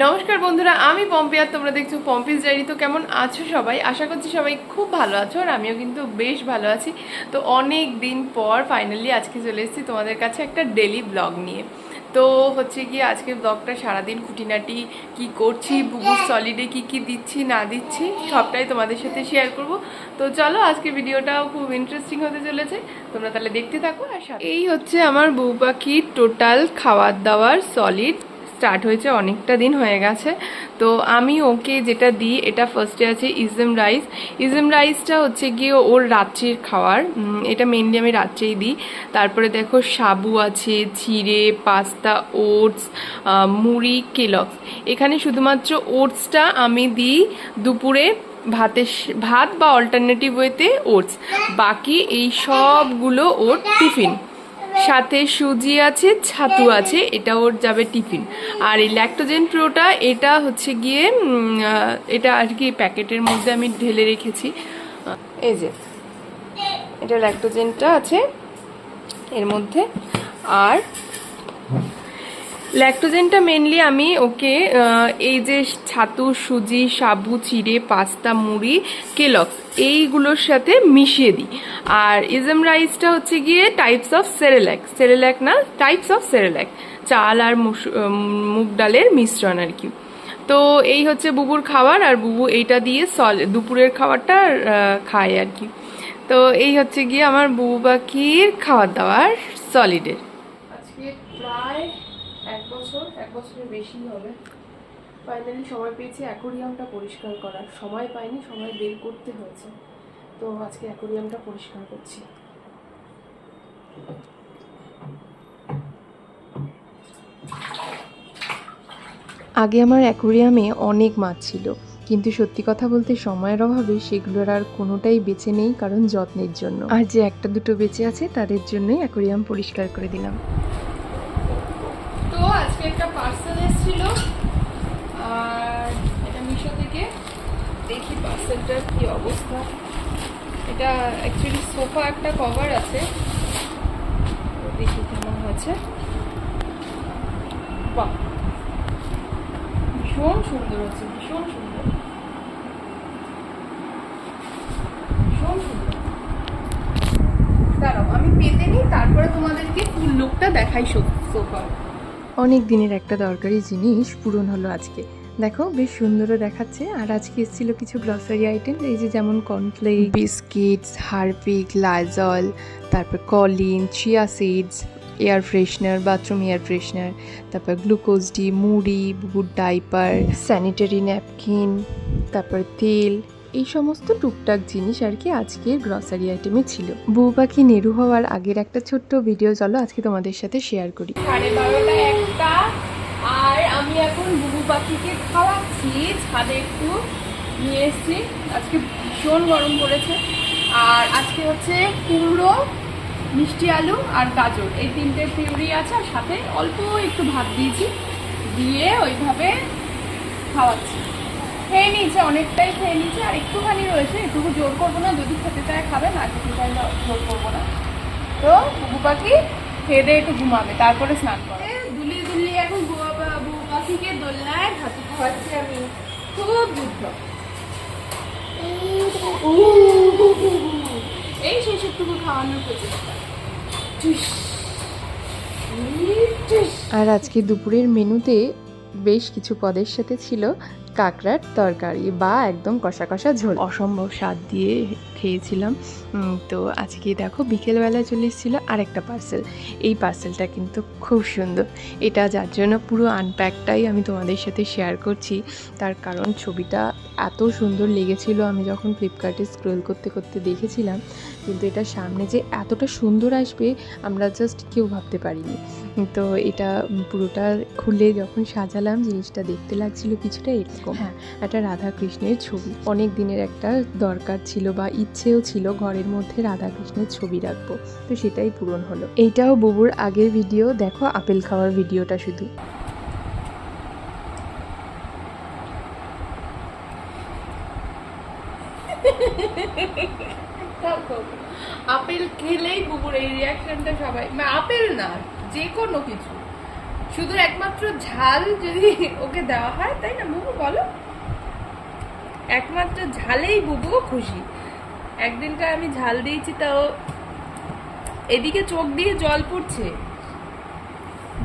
নমস্কার বন্ধুরা, আমি পম্পি আর তোমরা দেখছ পম্পিস ডায়েরি। তো কেমন আছো সবাই? আশা করছি সবাই খুব ভালো আছো আর আমিও কিন্তু বেশ ভালো আছি। তো অনেক দিন পর ফাইনালি আজকে চলে এসেছি তোমাদের কাছে একটা ডেলি ব্লগ নিয়ে। তো হচ্ছে কি, আজকে ব্লগটা সারাদিন খুঁটিনাটি কি করছি বুবুর সলিডে কি কি দিচ্ছি, না দিচ্ছি, সবটাই তোমাদের সাথে শেয়ার করব। তো চলো আজকে ভিডিওটাও খুব ইন্টারেস্টিং হতে চলেছে। তোমরা তাহলে দেখতে থাকো আর এই হচ্ছে আমার বউ পাখির টোটাল খাওয়ার দাওয়ার সলিড স্টার্ট হয়েছে, অনেকটা দিন হয়ে গেছে। তো আমি ওকে যেটা দিই, এটা ফার্স্টে আছে ইজম রাইস। ইজম রাইসটা হচ্ছে গিয়ে ওর রাত্রির খাওয়ার। এটা মেনলি আমি রাত্রেই দিই। তারপরে দেখো সাবু আছে চিড়ে পাস্তা, ওটস মুড়ি কেলক্স এখানে শুধুমাত্র ওটসটা আমি দিই দুপুরে ভাতের ভাত বা অল্টারনেটিভ ওয়েতে ওটস। বাকি এই সবগুলো ওর টিফিন। সাথে সুজি আছে, ছাতু আছে, এটা ওর যাবে টিফিন। আর এই ল্যাক্টোজেন প্রোটা, এটা হচ্ছে গিয়ে এটা আর কি প্যাকেটের মধ্যে আমি ঢেলে রেখেছি। এই যে, এটা ল্যাক্টোজেনটা আছে এর মধ্যে। আর ল্যাক্টোজেনটা মেনলি আমি, ওকে এই যে ছাতু, সুজি, সাবু, চিড়ে, পাস্তা, মুড়ি কেলক্স এইগুলোর সাথে মিশিয়ে দিই। আর ইজম রাইসটা হচ্ছে গিয়ে টাইপস অফ সেরেল্যাক সেরেল্যাক না টাইপস অফ সেরেল্যাক চাল আর মুগ ডালের মিশ্রণ আর কি। তো এই হচ্ছে বুবুর খাবার, আর বুবু এইটা দিয়ে সল, দুপুরের খাবারটা খায় আর কি। তো এই হচ্ছে গিয়ে আমার বুবু পাখির খাবার দাবার সলিডের আজকে প্রায় বছরের বেশি হবে। ফাইনালি সময় পেয়েছি অ্যাকোরিয়ামটা পরিষ্কার করার। সময় পাইনি, সময় বের করতে হয়েছে। তো আজকে অ্যাকোরিয়ামটা পরিষ্কার করছি। আগে আমার অ্যাকোরিয়ামে অনেক মাছ ছিল। কিন্তু সত্যি কথা বলতে সময়ের অভাবে সেগুলোর আর কোনোটাই বেঁচে নেই কারণ যত্নের জন্য। আর যে একটা দুটো বেঁচে আছে, তাদের জন্যই অ্যাকোরিয়াম পরিষ্কার করে দিলাম। দেখি পার্সেলটার কি অবস্থা। এটা অ্যাকচুয়ালি সোফা একটা কভার আছে। দেখি কেমন হয়েছে। বাহ! ভীষণ সুন্দর হচ্ছে, ভীষণ সুন্দর। ভীষণ সুন্দর। দাঁড়াও, আমি পেতে নিই, তারপরে তোমাদেরকে ফুল লুকটা দেখাই সোফার। অনেক দিনের একটা দরকারি জিনিস পূরণ হলো আজকে। দেখো বেশ সুন্দরও দেখাচ্ছে। আর আজকে এসেছিল কিছু গ্রসারি আইটেম এই যে যেমন কর্নফ্লেক বিস্কিটস হারপিক লাইজল তারপর Colin chia seeds air freshener bathroom air freshener তারপর গ্লুকোজ ডি মুড়ি বুট ডাইপার স্যানিটারি ন্যাপকিন তারপর তেল এই সমস্ত টুকটাক জিনিস আর কি আজকের গ্রসারি আইটেমে ছিল। বউ পাখি নেরু হওয়ার আগের একটা ছোট্ট ভিডিও চলো আজকে তোমাদের সাথে শেয়ার করি। সাড়ে বারোটা একটা আর আমি এখন পাখিকে খাওয়াচ্ছি, ছাদে একটু নিয়ে এসেছি। আজকে ভীষণ গরম পড়েছে। আর আজকে হচ্ছে কুমড়ো, মিষ্টি আলু আর গাজর। এই তিনটে পিউরি আছে আর সাথে অল্প একটু ভাত দিয়েছি। দিয়ে ওইভাবে খাওয়াচ্ছি। খেয়ে নিয়েছে, অনেকটাই খেয়ে নিয়েছে। আর একটুখানি রয়েছে, একটুকু জোর করব না। যদি খেতে চায় খাবে, না খেতে চাইলে জোর করব না। তো, বুবু পাখি, খেয়ে দিয়ে একটু ঘুমাবে। তারপরে স্নান করে। পাখিকে দোলনায় ভাত খাওয়াচ্ছি আমি। খুব বুদ্ধ এই শেষেরটুকু খাওয়ানোর প্রচেষ্টা। আর আজকে দুপুরের মেনুতে বেশ কিছু পদের সাথে ছিল কাঁকড়ার তরকারি বা একদম কষা কষা ঝোল। অসম্ভব স্বাদ দিয়ে খেয়েছিলাম। তো আজকে দেখো বিকেলবেলা চলে এসেছিল আরেকটা পার্সেল এই পার্সেলটা কিন্তু খুব সুন্দর। এটা যার জন্য পুরো আনপ্যাকটাই আমি তোমাদের সাথে শেয়ার করছি। তার কারণ ছবিটা এত সুন্দর লেগেছিল আমি যখন ফ্লিপকার্টে স্ক্রোল করতে করতে দেখেছিলাম কিন্তু এটা সামনে যে এতটা সুন্দর আসবে আমরা জাস্ট কেউ ভাবতে পারিনি। তো এটা পুরোটা খুলে যখন সাজালাম জিনিসটা দেখতে লাগছিল কিছুটা এরকম। হ্যাঁ। একটা রাধা কৃষ্ণের ছবি। অনেক দিনের একটা দরকার ছিল বা ইচ্ছেও ছিল ঘরের মধ্যে রাধা কৃষ্ণের ছবি রাখব। তো সেটাই পূরণ হলো। এইটাও বুবুর আগের ভিডিও দেখো আপেল খাওয়ার ভিডিওটা শুধু দেখো, আপেল খেলেই বুবুর এই রিয়াকশনটা সবাই আপেল না, যে কোনো কিছু। শুধু একমাত্র ঝাল যদি ওকে দেওয়া হয়, তাই না বুবু, বলো? একমাত্র ঝালেই বুবুও খুশি। আমি ঝাল দিয়েছি, তাও এদিকে চোখ দিয়ে জল পড়ছে।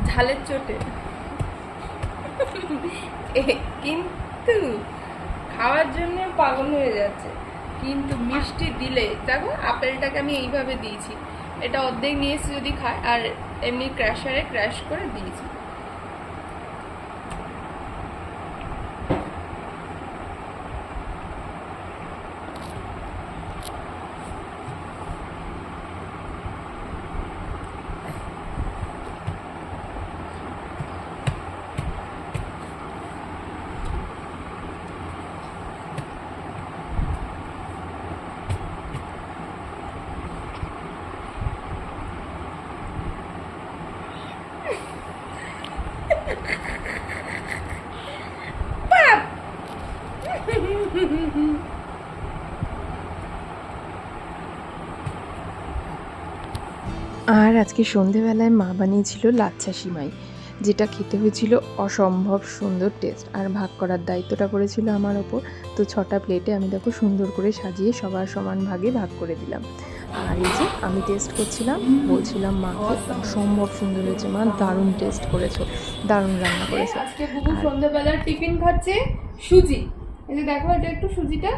ঝালের চোটে। কিন্তু খাওয়ার জন্য পাগল হয়ে যাচ্ছে। কিন্তু মিষ্টি দিলে, দেখো, আপেলটাকে আমি এইভাবে দিয়েছি। এটা অর্ধেক নিয়ে এসে যদি খায় আর এমনি ক্র্যাশারে ক্র্যাশ করে দিয়েছি। আর আজকে সন্ধেবেলায় মা বানিয়েছিল লাচ্ছা সিমাই, যেটা খেতে হয়েছিল অসম্ভব সুন্দর টেস্ট আর ভাগ করার দায়িত্বটা পড়েছিল আমার ওপর। তো ছটা প্লেটে আমি দেখো সুন্দর করে সাজিয়ে সবার সমান ভাগে ভাগ করে দিলাম। আর এই যে আমি টেস্ট করছিলাম, বলছিলাম মাকে অসম্ভব সুন্দর হয়েছে মা, দারুণ টেস্ট করেছ, দারুণ রান্না করেছ। আজকে বুবু টিফিন খাচ্ছে সুজি। এই যে দেখো এটা একটু সুজিটা।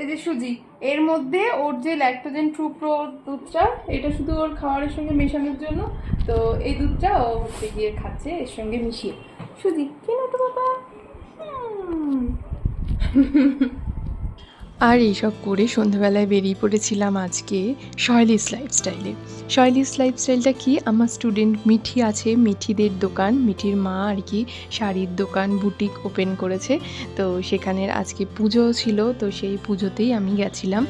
এই যে সুজি। এর মধ্যে ওর যে ল্যাক্টোজেন ট্রু প্রো দুধটা, এটা শুধু ওর খাওয়ারের সঙ্গে মেশানোর জন্য, তো এই দুধটা ও হচ্ছে গিয়ে খাচ্ছে, এর সঙ্গে মিশিয়ে সুজি কেন তো বাবা। আর এইসব করে সন্ধ্যাবেলায় বেরিয়ে পড়েছিলাম আজকে শৈলিস লাইফস্টাইলে শৈলিস লাইফস্টাইলটা কি? আমার স্টুডেন্ট মিঠি আছে, মিঠিদের দোকান, মিঠির মা আর কি শাড়ির দোকান বুটিক ওপেন করেছে। তো সেখানের আজকে পুজো ছিল, তো সেই পুজোতেই আমি গেছিলাম।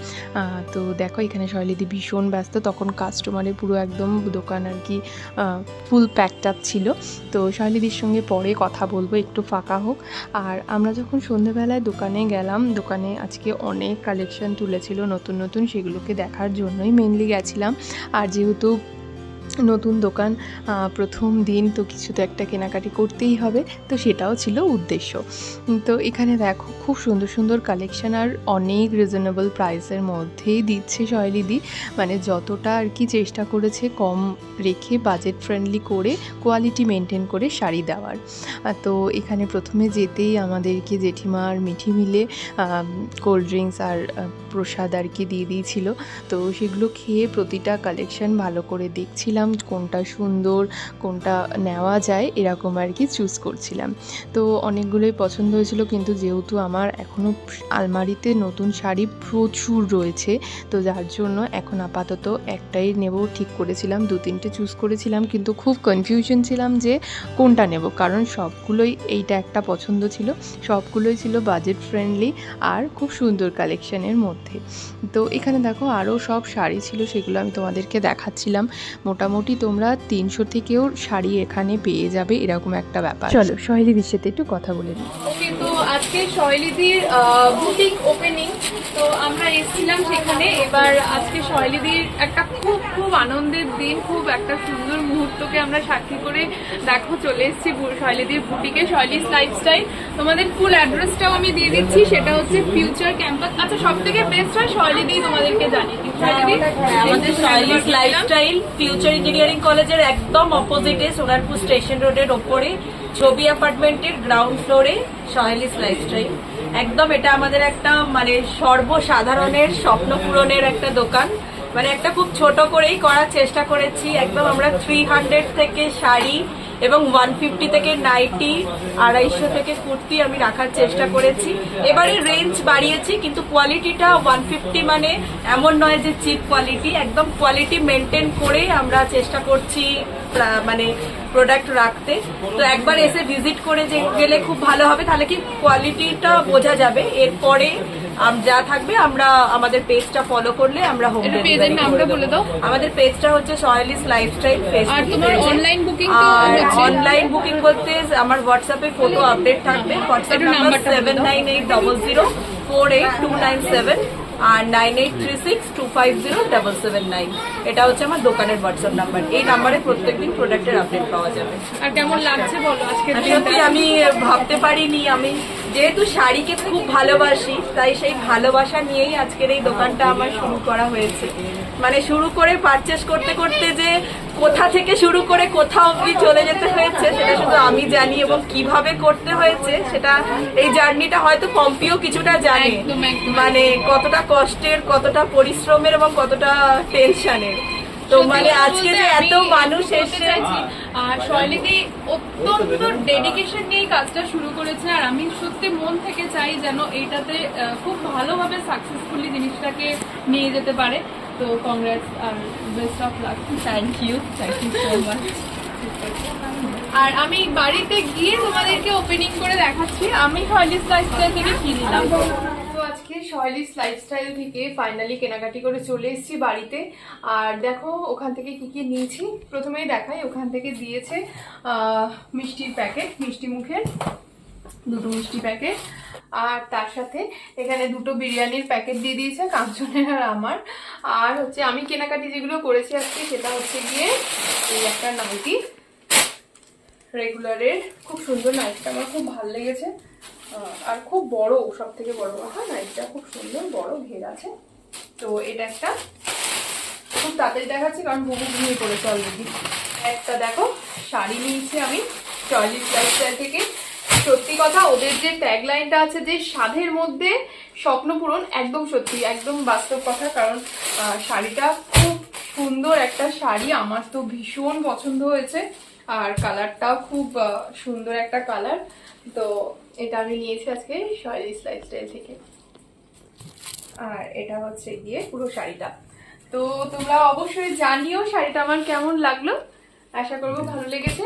তো দেখো এখানে শৈলীদি ভীষণ ব্যস্ত, তখন কাস্টমারে পুরো একদম দোকান আর কি ফুল প্যাকড আপ ছিল। তো শৈলীদির সঙ্গে পরে কথা বলব, একটু ফাঁকা হোক। আর আমরা যখন সন্ধেবেলায় দোকানে গেলাম, দোকানে আজকে কালেকশন তুলেছিল নতুন নতুন সেগুলোকে দেখার জন্যই মেনলি গেছিলাম। আর যেহেতু নতুন দোকান প্রথম দিন তো কিছু তো একটা কেনাকাটি করতেই হবে, তো সেটাও ছিল উদ্দেশ্য। তো এখানে দেখো, খুব সুন্দর সুন্দর কালেকশান আর অনেক রিজনেবল প্রাইসের মধ্যেই দিচ্ছে শৈলীদি। মানে যতটা আর কি চেষ্টা করেছে কম রেখে বাজেট ফ্রেন্ডলি করে কোয়ালিটি মেনটেন করে শাড়ি দেওয়ার। তো এখানে প্রথমে যেতেই আমাদেরকে জেঠিমা আর মিঠি মিলে কোল্ড ড্রিঙ্কস আর প্রসাদ আর কি দিয়ে দিয়েছিল। তো সেগুলো খেয়ে প্রতিটা কালেকশান ভালো করে দেখছিলাম। কোনটা সুন্দর, কোনটা নেওয়া যায় এরকম আর কি চুজ করছিলাম। তো অনেকগুলোই পছন্দ হয়েছিল কিন্তু যেহেতু আমার এখনও আলমারিতে নতুন শাড়ি প্রচুর রয়েছে, তো যার জন্য এখন আপাতত একটাই নেব ঠিক করেছিলাম, দু তিনটে চুজ করেছিলাম কিন্তু খুব কনফিউশন ছিলাম যে কোনটা নেব। কারণ সবগুলোই এইটা একটা পছন্দ ছিল, সবগুলোই ছিল বাজেট ফ্রেন্ডলি আর খুব সুন্দর কালেকশনের মধ্যে। তো এখানে দেখো আরও সব শাড়ি ছিল, সেগুলো আমি তোমাদেরকে দেখাচ্ছিলাম। মোটামুটি তোমরা তিনশো থেকেও শাড়ি এখানে পেয়ে যাবে এরকম একটা ব্যাপার। চলো সহেলিদির সাথে একটু কথা বলে নিই। ওকে তো আজকে শৈলীদির বুটিক ওপেনিং তো আমরা এসেছিলাম সেখানে। এবার আজকে শৈলীদির একটা খুব খুব আনন্দের দিন খুব একটা সুন্দর মুহূর্তকে আমরা সাক্ষী করে দেখো চলে এসেছি বু- শৈলীদির বুটিকে শৈলিস লাইফস্টাইল তোমাদের ফুল অ্যাড্রেসটাও আমি দিয়ে দিচ্ছি সেটা হচ্ছে ফিউচার ক্যাম্পাস আচ্ছা সব থেকে বেস্ট হয় শৈলীদি তোমাদেরকে জানিয়ে লাইফস্টাইল ফিউচার ইঞ্জিনিয়ারিং কলেজের একদম অপোজিটে সোনারপুর স্টেশন রোডের ওপরে, ছবি গ্রাউন্ড ফ্লোরে শাইলিস লাইফস্টাইল একদম এটা আমাদের একটা মানে সর্বসাধারণের স্বপ্ন পূরণের একটা দোকান। মানে একটা খুব ছোট করেই করার চেষ্টা করেছি। একদম আমরা থ্রি হান্ড্রেড থেকে শাড়ি এবং ওয়ান ফিফটি থেকে নাইটি আড়াইশো থেকে কুর্তি আমি রাখার চেষ্টা করেছি। এবারে রেঞ্জ বাড়িয়েছি, কিন্তু কোয়ালিটিটা ওয়ান ফিফটি মানে এমন নয় যে চিপ কোয়ালিটি একদম কোয়ালিটি মেনটেন করেই আমরা চেষ্টা করছি মানে প্রোডাক্ট রাখতে। তো একবার এসে ভিজিট করে যে গেলে খুব ভালো হবে তাহলে কি কোয়ালিটিটা বোঝা যাবে। এরপরে যা থাকবে আমরা আমাদের পেজটা ফলো করলে আমরা হোম বলে দাও। আমাদের পেজটা হচ্ছে সহেলিস লাইফস্টাইল ফেসবুক তোমার অনলাইন বুকিং আর অনলাইন বুকিং বলতে আমার হোয়াটসঅ্যাপে ফটো আপডেট থাকবে। হোয়াটসঅ্যাপ নাম্বার 7980048297 আর nine eight three six two five zero double seven nine এটা হচ্ছে আমার দোকানের হোয়াটসঅ্যাপ নাম্বার এই নাম্বারে প্রত্যেকদিন প্রোডাক্টের আপডেট পাওয়া যাবে। আর কেমন লাগছে বলো আজকে সত্যি আমি ভাবতে পারিনি। আমি যেহেতু শাড়িকে খুব ভালোবাসি তাই সেই ভালোবাসা নিয়েই আজকের এই দোকানটা আমার শুরু করা হয়েছে। মানে শুরু করে পারচেস করতে করতে যে কোথা থেকে শুরু করে কোথা অবধি চলে যেতে হয়েছে সেটা শুধু আমি জানি এবং কীভাবে করতে হয়েছে সেটা এই জার্নিটা হয়তো পম্পিও কিছুটা জানে। মানে কতটা কষ্টের কতটা পরিশ্রমের এবং কতটা টেনশনের তো মানে আজকে যে এত মানুষ এসে আর শৈলীদি অত্যন্ত ডেডিকেশন নিয়ে কাজটা শুরু করেছে আর আমি সত্যি মন থেকে চাই যেন এইটাতে খুব ভালোভাবে সাকসেসফুলি জিনিসটাকে নিয়ে যেতে পারে। তো কংগ্রেস আর best of luck thank you thank you so much আর আমি বাড়িতে গিয়ে তোমাদেরকে ওপেনিং করে দেখাচ্ছি। আমি শৈলী লাইফস্টাইল থেকে কি নিলাম তো আজকে শৈলিস লাইফস্টাইল থেকে ফাইনালি কেনাকাটি করে চলে এসেছি বাড়িতে। আর দেখো, ওখান থেকে কি কি নিয়েছি? প্রথমেই দেখাই, ওখান থেকে দিয়েছে মিষ্টির প্যাকেট মিষ্টি মুখের, দুটো মিষ্টি প্যাকেট আর তার সাথে এখানে দুটো বিরিয়ানির প্যাকেট দিয়ে দিয়েছে, কাঞ্চনের আর আমার। আর হচ্ছে আমি কেনাকাটি যেগুলো করেছি আজকে, সেটা হচ্ছে গিয়ে এই একটা নাইটি রেগুলারের খুব সুন্দর নাইটটা আমার খুব ভালো লেগেছে। আর খুব বড় সব থেকে বড় কথা নাইটটা খুব সুন্দর বড় ঘের আছে। তো এটা একটা, খুব তাড়াতাড়ি দেখাচ্ছি, কারণ বহু ঘুমিয়ে পড়েছে অলরেডি একটা দেখো, শাড়ি নিয়েছি আমি চল্লিশ লাইফস্টাইল থেকে। সত্যি কথা, ওদের যে ট্যাগ লাইনটা আছে যে সাধের মধ্যে স্বপ্ন পূরণ, একদম সত্যি, একদম বাস্তব কথা, কারণ শাড়িটা খুব সুন্দর একটা শাড়ি, আমার তো ভীষণ পছন্দ হয়েছে, আর কালারটাও খুব সুন্দর একটা কালার তো এটা আমি নিয়েছি আজকে শৈলিস লাইফস্টাইল থেকে। আর এটা হচ্ছে গিয়ে পুরো শাড়িটা। তো তোমরা অবশ্যই জানিও শাড়িটা আমার কেমন লাগল। আশা করব ভালো লেগেছে।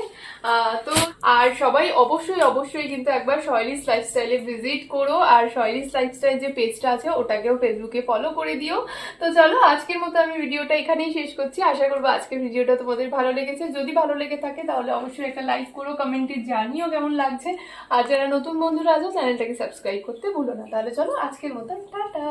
তো আর সবাই অবশ্যই অবশ্যই কিন্তু একবার শৈলিস লাইফস্টাইলে ভিজিট করো। আর শৈলিস লাইফস্টাইল যে পেজটা আছে, ওটাকেও ফেসবুকে ফলো করে দিও। তো চলো, আজকের মতো আমি ভিডিওটা এখানেই শেষ করছি। আশা করব আজকের ভিডিওটা তোমাদের ভালো লেগেছে। যদি ভালো লেগে থাকে, তাহলে অবশ্যই একটা লাইক করো কমেন্টে জানিও কেমন লাগছে। আর যারা নতুন বন্ধুরা আছো চ্যানেলটাকে সাবস্ক্রাইব করতে ভুলো না। তাহলে চলো, আজকের মতো টাটা!